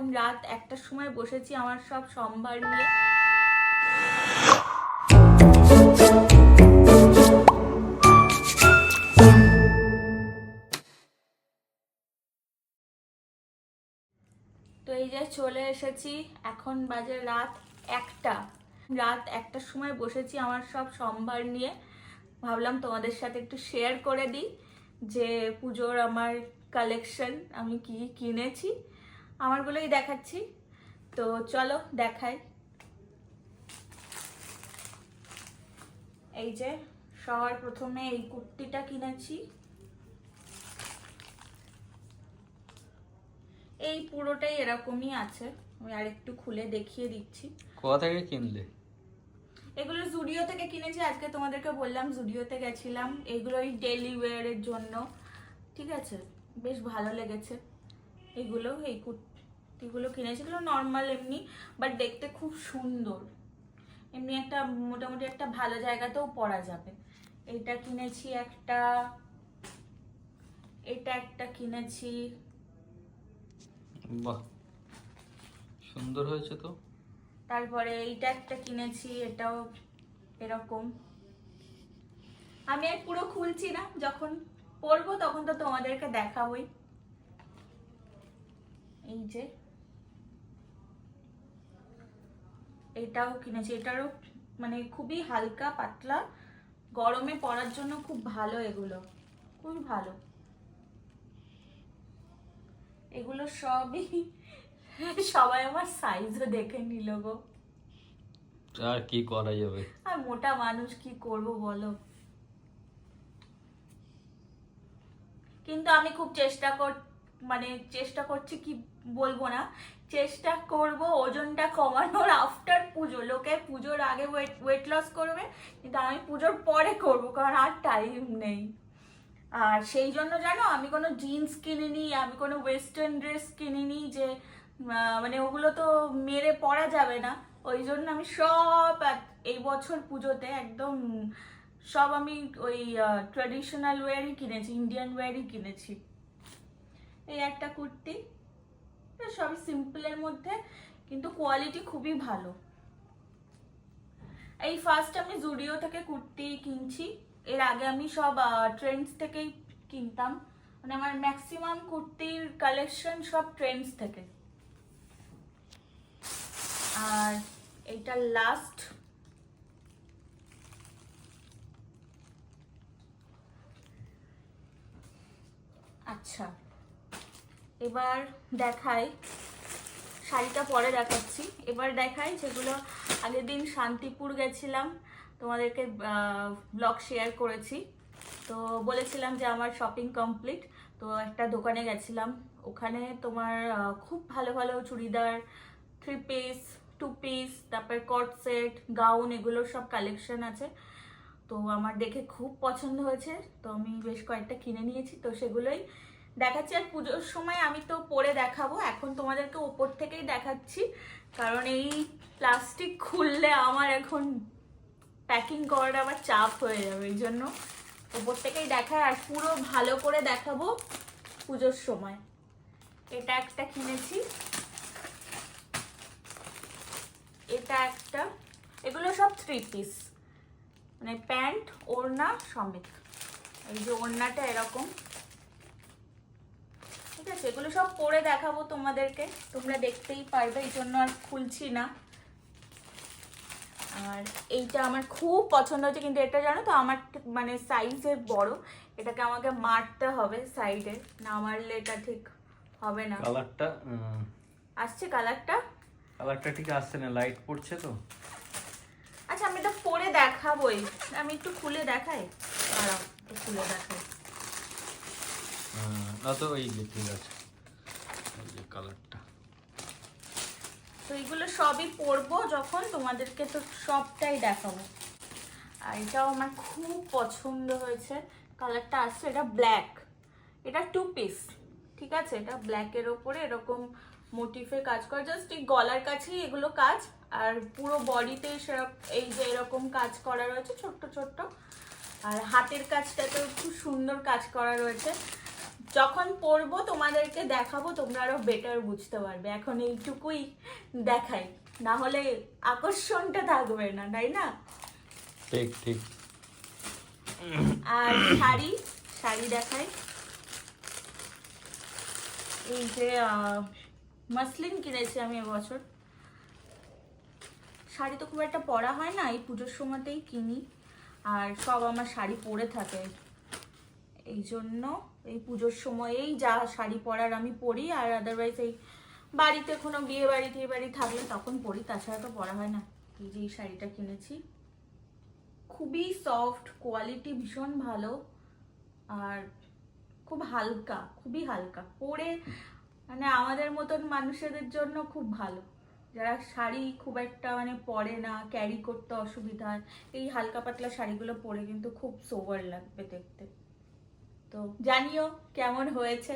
এখন রাত একটার সময় বসেছি আমার সব সম্ভার নিয়ে। তো এই যে চলে এসেছি, এখন বাজে রাত একটা। রাত একটার সময় বসেছি আমার সব সম্ভার নিয়ে। ভাবলাম তোমাদের সাথে একটু শেয়ার করে দিই যে পুজোর আমার কালেকশন আমি কি কিনেছি। আমারগুলোই দেখাচ্ছি। তো চলো দেখাই। এই যে সবার প্রথমে এই কুর্তিটা কিনেছি। এই পুরোটাই এরকমই আছে। আমি আরেকটু খুলে দেখিয়ে দিচ্ছি। কোথা থেকে কিনলে? এগুলো জুডিও থেকে কিনেছি। আজকে তোমাদেরকে বললাম জুডিওতে গেছিলাম। এগুলো এগুলোই ডেলি ওয়্যারের জন্য। ঠিক আছে? বেশ ভালো লেগেছে। এগুলো এই কুর্তিগুলো কিনেছি এগুলো নর্মাল এমনি বাট দেখতে খুব সুন্দর। এমনি একটা মোটামুটি একটা ভালো জায়গাতেও পরা যাবে। এটা কিনেছি একটা এটা একটা কিনেছি। বাহ সুন্দর হয়েছে তো। তারপরে এইটা একটা কিনেছি এটাও এরকম। আমি আর পুরো খুলছি না যখন পরবো তখন তো তোমাদেরকে দেখাবই। এই যে এটাও কিনেছি। এটারও মানে খুবই হালকা পাতলা। গরমে পরার জন্য খুব ভালো এগুলো। খুবই ভালো। এগুলো সবই সবাই আমার সাইজও দেখে নিল গো। আর কি করা যাবে? আর মোটা মানুষ কি করব বলো? কিন্তু আমি খুব চেষ্টা কর মানে চেষ্টা করছি কি বলব না চেষ্টা করব ওজনটা কমানোর আফটার পুজো। লোকে পুজোর আগে ওয়েট ওয়েট লস করবে, কিন্তু আমি পুজোর পরে করব, কারণ আর টাইম নেই। আর সেই জন্য জানো, আমি কোনো জিন্স কিনিনি, আমি কোনো ওয়েস্টার্ন ড্রেস কিনিনি যে মানে ওগুলো তো মেরে পরা যাবে না। ওই জন্য আমি সব এই বছর পুজোতে একদম সব আমি ওই ট্রেডিশনাল ওয়্যারই কিনেছি ইন্ডিয়ান ওয়্যারই কিনেছি। এই একটা কুর্তি। সবই সিম্পলের মধ্যে, কিন্তু কোয়ালিটি খুবই ভালো। এই ফার্স্ট আমি জুডিও থেকে কুর্তি কিনছি। এর আগে আমি সব ট্রেন্ডস থেকেই কিনতাম। মানে আমার ম্যাক্সিমাম কুর্তির কালেকশন সব ট্রেন্ডস থেকে। আর এইটা লাস্ট আচ্ছা। এবার দেখাই, শাড়িটা পরে দেখাচ্ছি। এবার দেখাই যেগুলো আগের দিন শান্তিপুর গেছিলাম, তোমাদেরকে ব্লগ শেয়ার করেছি। তো বলেছিলাম যে আমার শপিং কমপ্লিট তো একটা দোকানে গেছিলাম। ওখানে তোমার খুব ভালো ভালো churidar three piece two piece তারপর কট সেট গাউন এগুলোর সব কালেকশন আছে। তো আমার দেখে খুব পছন্দ হয়েছে। তো আমি বেশ কয়েকটা কিনে নিয়েছি। তো সেগুলোই দেখাচ্ছি, আর পুজোর সময় আমি তো পরে দেখাবো। এখন তোমাদেরকে ওপর থেকেই দেখাচ্ছি। কারণ এই প্লাস্টিক খুললে আমার এখন প্যাকিং করাটা আবার চাপ হয়ে যাবে, এই জন্য ওপর থেকেই দেখায় আর পুরো ভালো করে দেখাবো পুজোর সময়। এটা একটা কিনেছি। এটা একটা, এগুলো সব থ্রি পিস মানে প্যান্ট, ওড়না, সমেত। এই যে ওড়নাটা এরকম। আছে এগুলো সব পরে দেখাবো তোমাদেরকে। তোমরা দেখতেই পারবে এই জন্য আর খুলছি না। আর এইটা আমার খুব পছন্দ হচ্ছে কিন্তু এটা জানো তো আমার মানে সাইজের বড়। এটাকে আমাকে মারতে হবে সাইডে না মারলে এটা ঠিক হবে না। কালারটা আসছে কালারটা কালারটা ঠিক আসছে না লাইট পড়ছে তো। আচ্ছা আমি এটা পরে দেখাবোই। আমি একটু খুলে দেখাই? খুলে দেখাই। না এই যে ঠিক আছে। যে কালারটা তো এগুলো সবই পরবো যখন তোমাদেরকে তো সবটাই দেখাবো। আর এটাও আমার খুব পছন্দ হয়েছে। কালারটা আসছে, এটা ব্ল্যাক এটা টু পিস ঠিক আছে? এটা ব্ল্যাকের ওপরে এরকম মোটিফে কাজ করে। জাস্ট এই গলার কাছেই এগুলো কাজ। আর পুরো বডিতে সেরকম এই যে এরকম কাজ করা রয়েছে, ছোট্ট ছোট্ট। আর হাতের কাজটাতেও খুব সুন্দর কাজ করা রয়েছে। যখন পরবো তোমাদেরকে দেখাবো তোমরা আরও বেটার বুঝতে পারবে। এখন এইটুকুই দেখাই। না হলে আকর্ষণটা থাকবে না তাই না? ঠিক ঠিক। আর শাড়ি শাড়ি দেখাই। এই যে মাসলিন কিনেছি আমি এবছর। শাড়ি তো খুব একটা পরা হয় না এই পুজোর সময়তেই কিনি। আর সব আমার শাড়ি পরে থাকে। এই জন্য এই পুজোর সময়েই যা শাড়ি পরার আমি পরি, আর আদারওয়াইজ এই বাড়িতে কোনো বিয়ে বাড়ি টিয়ে বাড়ি থাকলে তখন পরি, তাছাড়া তো পরা হয় না। এই যে এই শাড়িটা কিনেছি। খুবই সফট কোয়ালিটি ভীষণ ভালো, আর খুব হালকা, খুবই হালকা। পরে মানে আমাদের মতন মানুষদের জন্য খুব ভালো। যারা শাড়ি খুব একটা মানে পরে না ক্যারি করতে অসুবিধা, এই হালকা পাতলা শাড়িগুলো পরে কিন্তু খুব সোভার লাগবে দেখতে। তো জানিও কেমন হয়েছে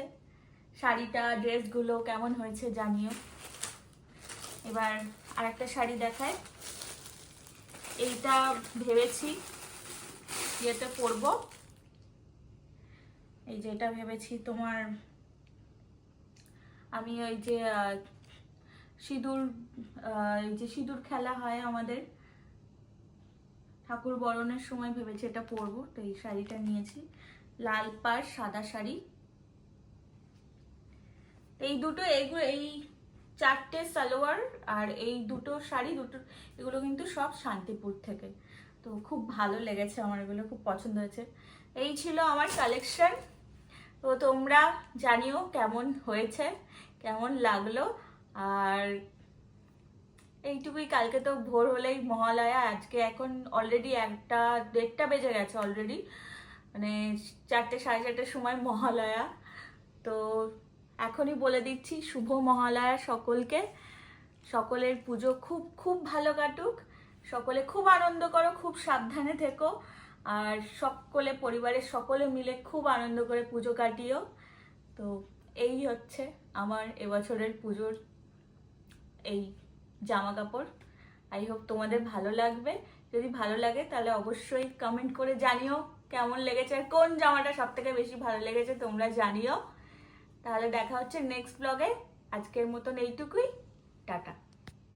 শাড়িটা, ড্রেসগুলো কেমন হয়েছে জানিও। এবার আরেকটা শাড়ি দেখায় এইটা ভেবেছি ইয়েতে পরবো। এই যে এটা ভেবেছি তোমার, আমি ওই যে সিঁদুর এই যে সিঁদুর খেলা হয় আমাদের। ঠাকুর বরণের সময় ভেবেছি এটা পরবো, তো এই শাড়িটা নিয়েছি। লাল পাড়, সাদা শাড়ি। এই দুটো এইগুলো এই চারটে সালোয়ার আর এই দুটো শাড়ি, দুটো, এগুলো কিন্তু সব শান্তিপুর থেকে। তো খুব ভালো লেগেছে আমার, এগুলো খুব পছন্দ হয়েছে। এই ছিল আমার কালেকশন তো তোমরা জানিও কেমন হয়েছে, কেমন লাগল। আর এইটুকুই, কালকে তো ভোর হলেই মহালয়া, আজকে এখন অলরেডি একটা দেড়টা বেজে গেছে অলরেডি মানে চারটে, সাড়ে চারটের সময় মহালয়া। তো এখনই বলে দিচ্ছি, শুভ মহালয়া সকলকে। সকলের পুজো খুব খুব ভালো কাটুক। সকলে খুব আনন্দ করো, খুব সাবধানে থেকো। আর সকলে, পরিবারের সকলে মিলে খুব আনন্দ করে পুজো কাটিও। তো এই হচ্ছে আমার এবছরের পুজোর এই জামা কাপড় আই হোপ তোমাদের ভালো লাগবে। যদি ভালো লাগে তাহলে অবশ্যই কমেন্ট করে জানিও। কেমন লেগেছে কোন জামাটা সব থেকে বেশি ভালো লেগেছে তোমরা জানিও। তাহলে দেখা হচ্ছে নেক্সট ব্লগে আজকের মতন এইটুকুই। টাটা।